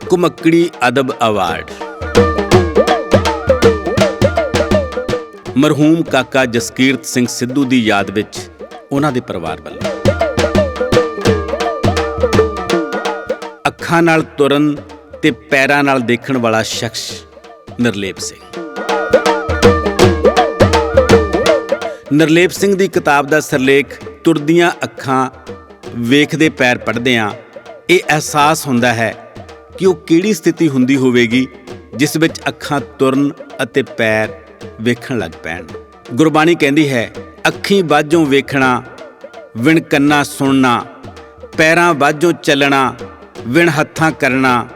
ਕੁਮੱਕੜੀ ਅਦਬ award ਮਰਹੂਮ ਕਾਕਾ ਜਸਕੀਰਤ ਸਿੰਘ ਸਿੱਧੂ ਦੀ ਯਾਦ ਵਿੱਚ ਉਹਨਾਂ ਦੇ ਪਰਿਵਾਰ ਵੱਲੋਂ ਅੱਖਾਂ ਨਾਲ ਤੁਰਨ ਤੇ ਪੈਰਾਂ ਨਾਲ ਦੇਖਣ ਵਾਲਾ ਸ਼ਖਸ ਨਰਲੇਪ ਸਿੰਘ ਨਰਲੇਪ ਸਿੰਘ ਦੀ ਕਿਤਾਬ ਦਾ ਸਿਰਲੇਖ ਤੁਰਦੀਆਂ ਅੱਖਾਂ ਵੇਖਦੇ ਪੈਰ ਪੜ੍ਹਦਿਆਂ ਇਹ ਅਹਿਸਾਸ ਹੁੰਦਾ ਹੈ ਕਿ ਉਹ ਕਿਹੜੀ ਸਥਿਤੀ ਹੁੰਦੀ ਹੋਵੇਗੀ ਜਿਸ ਵਿੱਚ ਅੱਖਾਂ ਤੁਰਨ ਅਤੇ ਪੈਰ ਵੇਖਣ ਲੱਗ ਪੈਣ। ਗੁਰਬਾਣੀ ਕਹਿੰਦੀ ਹੈ, ਅੱਖੀਂ ਬਾਝੋਂ ਵੇਖਣਾ, ਵਿਣ ਕੰਨਾਂ ਸੁਣਨਾ, ਪੈਰਾਂ ਬਾਝੋਂ ਚੱਲਣਾ, ਵਿਣ ਹੱਥਾਂ ਕਰਨਾ,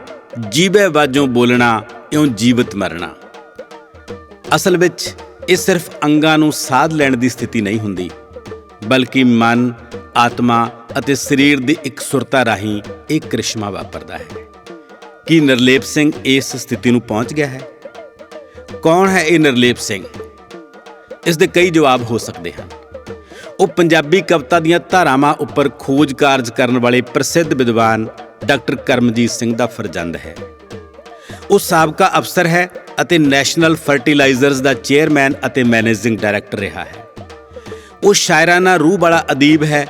ਜੀਭੇ ਬਾਝੋਂ ਬੋਲਣਾ, ਇਉਂ ਜੀਵਤ ਮਰਨਾ। ਅਸਲ ਵਿੱਚ ਇਹ ਸਿਰਫ ਅੰਗਾਂ ਨੂੰ ਸਾਧ ਲੈਣ ਦੀ ਸਥਿਤੀ ਨਹੀਂ ਹੁੰਦੀ, ਬਲਕਿ ਮਨ, ਆਤਮਾ ਅਤੇ ਸਰੀਰ ਦੀ ਇੱਕ ਸੁਰਤਾ ਰਾਹੀਂ ਇਹ ਕ੍ਰਿਸ਼ਮਾ ਵਾਪਰਦਾ ਹੈ। ਕੀ ਨਰਲੇਪ ਸਿੰਘ ਇਸ ਸਥਿਤੀ ਨੂੰ ਪਹੁੰਚ ਗਿਆ ਹੈ? ਕੌਣ ਹੈ ਇਹ ਨਰਲੇਪ ਸਿੰਘ? ਇਸ ਦੇ ਕਈ ਜਵਾਬ ਹੋ ਸਕਦੇ ਹਨ। ਉਹ ਪੰਜਾਬੀ ਕਵਿਤਾ ਦੀਆਂ ਧਾਰਾਵਾਂ ਉੱਪਰ ਖੋਜ ਕਾਰਜ ਕਰਨ ਵਾਲੇ ਪ੍ਰਸਿੱਧ ਵਿਦਵਾਨ ਡਾਕਟਰ ਕਰਮਜੀਤ ਸਿੰਘ ਦਾ ਫਰਜ਼ੰਦ ਹੈ। ਉਹ ਸਾਬਕਾ ਅਫਸਰ ਹੈ ਅਤੇ ਨੈਸ਼ਨਲ ਫਰਟੀਲਾਈਜ਼ਰਸ ਦਾ ਚੇਅਰਮੈਨ ਅਤੇ ਮੈਨੇਜਿੰਗ ਡਾਇਰੈਕਟਰ ਰਿਹਾ ਹੈ। ਉਹ ਸ਼ਾਇਰਾਨਾ ਰੂਹ ਵਾਲਾ ਅਦੀਬ ਹੈ।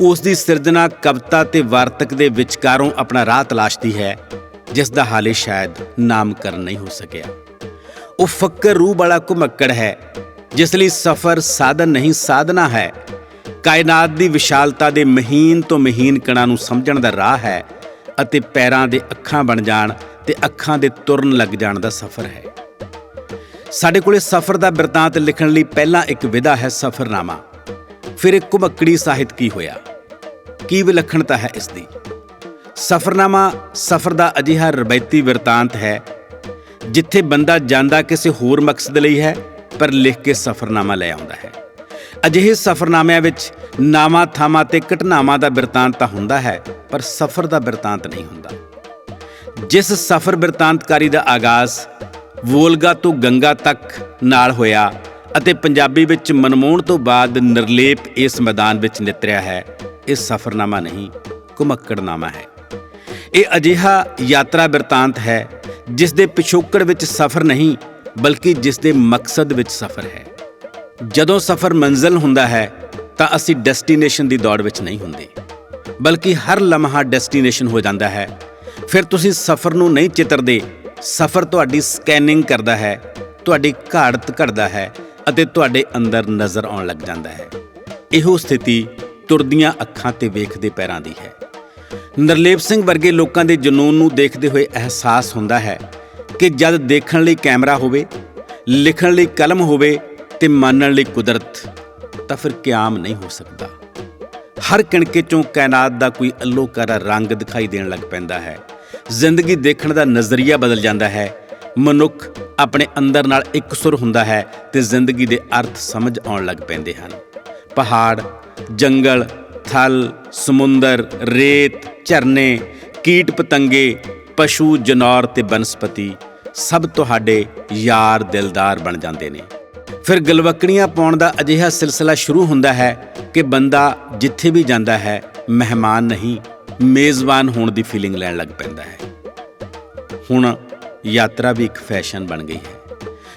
ਉਸ ਦੀ ਸਿਰਜਣਾ ਕਵਿਤਾ ਤੇ ਵਾਰਤਕ ਦੇ ਵਿਚਕਾਰੋਂ ਆਪਣਾ ਰਾਹ ਤਲਾਸ਼ਦੀ ਹੈ। ਜਿਸ ਦਾ ਹਾਲੇ ਸ਼ਾਇਦ ਨਾਮਕਰਨ ਨਹੀਂ ਹੋ ਸਕਿਆ। ਉਹ ਫੱਕਰ ਰੂਹ ਵਾਲਾ ਘੁਮੱਕੜ ਹੈ, ਜਿਸ ਲਈ ਸਫ਼ਰ ਸਾਧਨ ਨਹੀਂ, ਸਾਧਨਾ ਹੈ। ਕਾਇਨਾਤ ਦੀ ਵਿਸ਼ਾਲਤਾ ਦੇ ਮਹੀਨ ਤੋਂ ਮਹੀਨ ਕਣਾਂ ਨੂੰ ਸਮਝਣ ਦਾ ਰਾਹ ਹੈ ਅਤੇ ਪੈਰਾਂ ਦੇ ਅੱਖਾਂ ਬਣ ਜਾਣ ਤੇ ਅੱਖਾਂ ਦੇ ਤੁਰਨ ਲੱਗ ਜਾਣ ਦਾ ਸਫ਼ਰ ਹੈ। ਸਾਡੇ ਕੋਲੇ ਸਫ਼ਰ ਦਾ ਬਿਰਤਾਂਤ ਲਿਖਣ ਲਈ ਪਹਿਲਾਂ ਇੱਕ ਵਿਧਾ ਹੈ ਸਫ਼ਰਨਾਮਾ। ਫਿਰ ਇੱਕ ਘੁਮੱਕੜੀ ਸਾਹਿਤ ਕੀ ਹੋਇਆ? ਕੀ ਵਿਲੱਖਣਤਾ ਹੈ ਇਸ ਦੀ? ਸਫ਼ਰਨਾਮਾ ਸਫ਼ਰ ਦਾ ਅਜਿਹਾ ਰਵਾਇਤੀ ਬਿਰਤਾਂਤ ਹੈ, ਜਿੱਥੇ ਬੰਦਾ ਜਾਂਦਾ ਕਿਸੇ ਹੋਰ ਮਕਸਦ ਲਈ ਹੈ, ਪਰ ਲਿਖ ਕੇ ਸਫ਼ਰਨਾਮਾ ਲੈ ਆਉਂਦਾ ਹੈ। ਅਜਿਹੇ ਸਫ਼ਰਨਾਮਿਆਂ ਵਿੱਚ ਨਾਵਾਂ ਥਾਵਾਂ ਤੇ ਘਟਨਾਵਾਂ ਦਾ ਬਿਰਤਾਂਤ ਤਾਂ ਹੁੰਦਾ ਹੈ, ਪਰ ਸਫ਼ਰ ਦਾ ਬਿਰਤਾਂਤ ਨਹੀਂ ਹੁੰਦਾ। ਜਿਸ ਸਫ਼ਰ ਬਿਰਤਾਂਤਕਾਰੀ ਦਾ ਆਗਾਜ਼ ਵੋਲਗਾ ਤੋਂ ਗੰਗਾ ਤੱਕ ਨਾਲ ਹੋਇਆ ਅਤੇ ਪੰਜਾਬੀ ਵਿੱਚ ਮਨਮੋਹਣ ਤੋਂ ਬਾਅਦ ਨਿਰਲੇਪ ਇਸ ਮੈਦਾਨ ਵਿੱਚ ਨਿਤਰਿਆ ਹੈ, ਇਹ ਸਫ਼ਰਨਾਮਾ ਨਹੀਂ, ਘੁਮੱਕੜਨਾਮਾ ਹੈ। ਇਹ ਅਜਿਹਾ ਯਾਤਰਾ ਬਿਰਤਾਂਤ ਹੈ ਜਿਸ ਦੇ ਪਿਛੋਕੜ ਵਿੱਚ ਸਫ਼ਰ ਨਹੀਂ, ਬਲਕਿ ਜਿਸ ਦੇ ਮਕਸਦ ਵਿੱਚ ਸਫ਼ਰ ਹੈ। ਜਦੋਂ ਸਫ਼ਰ ਮੰਜ਼ਿਲ ਹੁੰਦਾ ਹੈ, ਤਾਂ ਅਸੀਂ ਡੈਸਟੀਨੇਸ਼ਨ ਦੀ ਦੌੜ ਵਿੱਚ ਨਹੀਂ ਹੁੰਦੇ, ਬਲਕਿ ਹਰ ਲਮਹਾ ਡੈਸਟੀਨੇਸ਼ਨ ਹੋ ਜਾਂਦਾ ਹੈ। ਫਿਰ ਤੁਸੀਂ ਸਫ਼ਰ ਨੂੰ ਨਹੀਂ ਚਿੱਤਰਦੇ, ਸਫ਼ਰ ਤੁਹਾਡੀ ਸਕੈਨਿੰਗ ਕਰਦਾ ਹੈ, ਤੁਹਾਡੀ ਘਾੜਤ ਘੜਦਾ ਹੈ ਅਤੇ ਤੁਹਾਡੇ ਅੰਦਰ ਨਜ਼ਰ ਆਉਣ ਲੱਗ ਜਾਂਦਾ ਹੈ। ਇਹੋ ਸਥਿਤੀ ਤੁਰਦੀਆਂ ਅੱਖਾਂ ਤੇ ਵੇਖਦੇ ਪੈਰਾਂ ਦੀ ਹੈ। ਨਰਲੇਪ ਸਿੰਘ ਵਰਗੇ ਲੋਕਾਂ ਦੇ ਜਨੂਨ ਨੂੰ ਦੇਖਦੇ ਹੋਏ ਅਹਿਸਾਸ ਹੁੰਦਾ ਹੈ ਕਿ ਜਦ ਦੇਖਣ ਲਈ ਕੈਮਰਾ ਹੋਵੇ, ਲਿਖਣ ਲਈ ਕਲਮ ਹੋਵੇ ਤੇ ਮੰਨਣ ਲਈ ਕੁਦਰਤ, ਤਾਂ ਫਿਰ ਕਿਆਮ ਨਹੀਂ ਹੋ ਸਕਦਾ। ਹਰ ਕਿਣਕੇ ਚੋਂ ਕਾਇਨਾਤ ਦਾ ਕੋਈ ਅਲੋਕਾਰਾ ਰੰਗ ਦਿਖਾਈ ਦੇਣ ਲੱਗ ਪੈਂਦਾ ਹੈ। ਜ਼ਿੰਦਗੀ ਦੇਖਣ ਦਾ ਨਜ਼ਰੀਆ ਬਦਲ ਜਾਂਦਾ ਹੈ। ਮਨੁੱਖ ਆਪਣੇ ਅੰਦਰ ਨਾਲ ਇਕਸੁਰ ਹੁੰਦਾ ਹੈ ਤੇ ਜ਼ਿੰਦਗੀ ਦੇ ਅਰਥ ਸਮਝ ਆਉਣ ਲੱਗ ਪੈਂਦੇ ਹਨ। ਪਹਾੜ, ਜੰਗਲ ਥਲ, ਸਮੁੰਦਰ, ਰੇਤ, ਝਰਨੇ, ਕੀਟ ਪਤੰਗੇ, ਪਸ਼ੂ, ਜਨੌਰ ਤੇ ਬਨਸਪਤੀ ਸਭ ਤੁਹਾਡੇ ਯਾਰ ਦਿਲਦਾਰ ਬਣ ਜਾਂਦੇ ਨੇ। ਫਿਰ ਗਲਵਕੜੀਆਂ ਪਾਉਣ ਦਾ ਅਜਿਹਾ ਸਿਲਸਿਲਾ ਸ਼ੁਰੂ ਹੁੰਦਾ ਹੈ ਕਿ ਬੰਦਾ ਜਿੱਥੇ ਵੀ ਜਾਂਦਾ ਹੈ, ਮਹਿਮਾਨ ਨਹੀਂ, ਮੇਜ਼ਬਾਨ ਹੋਣ ਦੀ ਫੀਲਿੰਗ ਲੈਣ ਲੱਗ ਪੈਂਦਾ ਹੈ। ਹੁਣ ਯਾਤਰਾ ਵੀ ਇੱਕ ਫੈਸ਼ਨ ਬਣ ਗਈ ਹੈ।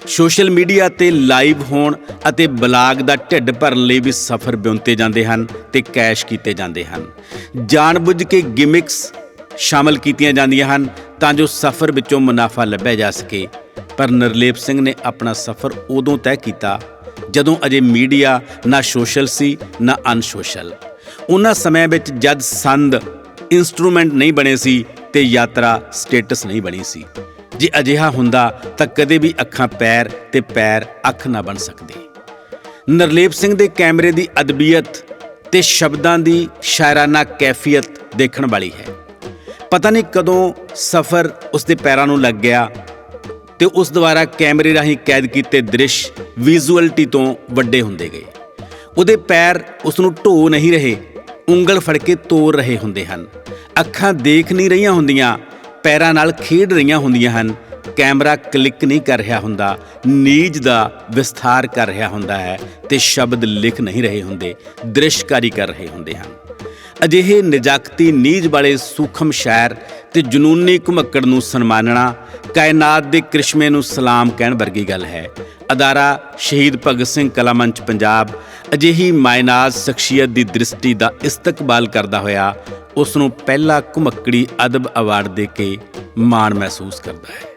ਸੋਸ਼ਲ ਮੀਡੀਆ ਤੇ ਲਾਈਵ ਹੋਣ ਅਤੇ ਬਲਾਗ ਦਾ ਢਿੱਡ ਭਰਨ ਲਈ ਵੀ ਸਫ਼ਰ ਬਿਉਂਤੇ ਜਾਂਦੇ ਹਨ ਤੇ ਕੈਸ਼ ਕੀਤੇ ਜਾਂਦੇ ਹਨ। ਜਾਣਬੁੱਝ ਕੇ ਗਿਮਿਕਸ ਸ਼ਾਮਲ ਕੀਤੀਆਂ ਜਾਂਦੀਆਂ ਹਨ ਤਾਂ ਜੋ ਸਫ਼ਰ ਵਿੱਚੋਂ ਮੁਨਾਫਾ ਲੱਭਿਆ ਜਾ ਸਕੇ। ਪਰ ਨਰਲੇਪ ਸਿੰਘ ਨੇ ਆਪਣਾ ਸਫ਼ਰ ਉਦੋਂ ਤੈਅ ਕੀਤਾ ਜਦੋਂ ਅਜੇ ਮੀਡੀਆ ਨਾ ਸੋਸ਼ਲ ਸੀ, ਨਾ ਅਨਸੋਸ਼ਲ। ਉਹਨਾਂ ਸਮਿਆਂ ਵਿੱਚ ਜਦ ਸੰਦ ਇਨਸਟਰੂਮੈਂਟ ਨਹੀਂ ਬਣੇ ਸੀ ਤੇ ਯਾਤਰਾ ਸਟੇਟਸ ਨਹੀਂ ਬਣੀ ਸੀ। ਜੇ ਅਜਿਹਾ ਹੁੰਦਾ ਤਾਂ ਕਦੇ ਵੀ ਅੱਖਾਂ ਪੈਰ ਤੇ ਪੈਰ ਅੱਖ ਨਾ ਬਣ ਸਕਦੇ। ਨਰਲੇਪ ਸਿੰਘ ਦੇ ਕੈਮਰੇ ਦੀ ਅਦਬੀਅਤ ਤੇ ਸ਼ਬਦਾਂ ਦੀ ਸ਼ਾਇਰਾਨਾ ਕੈਫੀਅਤ ਦੇਖਣ ਵਾਲੀ ਹੈ। ਪਤਾ ਨਹੀਂ ਕਦੋਂ ਸਫ਼ਰ ਉਸ ਦੇ ਪੈਰਾਂ ਨੂੰ ਲੱਗ ਗਿਆ ਤੇ ਉਸ ਦੁਆਰਾ ਕੈਮਰੇ ਰਾਹੀਂ ਕੈਦ ਕੀਤੇ ਦ੍ਰਿਸ਼ ਵਿਜ਼ੂਅਲਟੀ ਤੋਂ ਵੱਡੇ ਹੁੰਦੇ ਗਏ। ਉਹਦੇ ਪੈਰ ਉਸ ਨੂੰ ਢੋ ਨਹੀਂ ਰਹੇ, ਉਂਗਲ ਫੜ ਕੇ ਤੋੜ ਰਹੇ ਹੁੰਦੇ ਹਨ। ਅੱਖਾਂ ਦੇਖ ਨਹੀਂ ਰਹੀਆਂ ਹੁੰਦੀਆਂ ਪੈਰਾਂ ਨਾਲ ਖੇਡ ਰਹੀਆਂ ਹੁੰਦੀਆਂ ਹਨ। ਕੈਮਰਾ ਕਲਿੱਕ ਨਹੀਂ ਕਰ ਰਿਹਾ ਹੁੰਦਾ। ਨੀਜ ਦਾ ਵਿਸਥਾਰ ਕਰ ਰਿਹਾ ਹੁੰਦਾ ਹੈ ਤੇ ਸ਼ਬਦ ਲਿਖ ਨਹੀਂ ਰਹੇ ਹੁੰਦੇ। ਦ੍ਰਿਸ਼ਕਾਰੀ ਕਰ ਰਹੇ ਹੁੰਦੇ ਹਨ। ਅਜਿਹੇ ਨਜਾਕਤੀ ਨੀਜ ਵਾਲੇ ਸੂਖਮ ਸ਼ਾਇਰ ਅਤੇ ਜਨੂਨੀ ਘੁਮੱਕੜ ਨੂੰ ਸਨਮਾਨਣਾ, ਕਾਇਨਾਤ ਦੇ ਕ੍ਰਿਸ਼ਮੇ ਨੂੰ ਸਲਾਮ ਕਹਿਣ ਵਰਗੀ ਗੱਲ ਹੈ। ਅਦਾਰਾ ਸ਼ਹੀਦ ਭਗਤ ਸਿੰਘ ਕਲਾ ਮੰਚ ਪੰਜਾਬ ਅਜਿਹੀ ਮਾਇਨਾਜ਼ ਸ਼ਖਸੀਅਤ ਦੀ ਦ੍ਰਿਸ਼ਟੀ ਦਾ ਇਸਤਕਬਾਲ ਕਰਦਾ ਹੋਇਆ ਉਸ ਨੂੰ ਪਹਿਲਾ ਘੁਮੱਕੜੀ ਅਦਬ ਅਵਾਰਡ ਦੇ ਕੇ ਮਾਣ ਮਹਿਸੂਸ ਕਰਦਾ ਹੈ।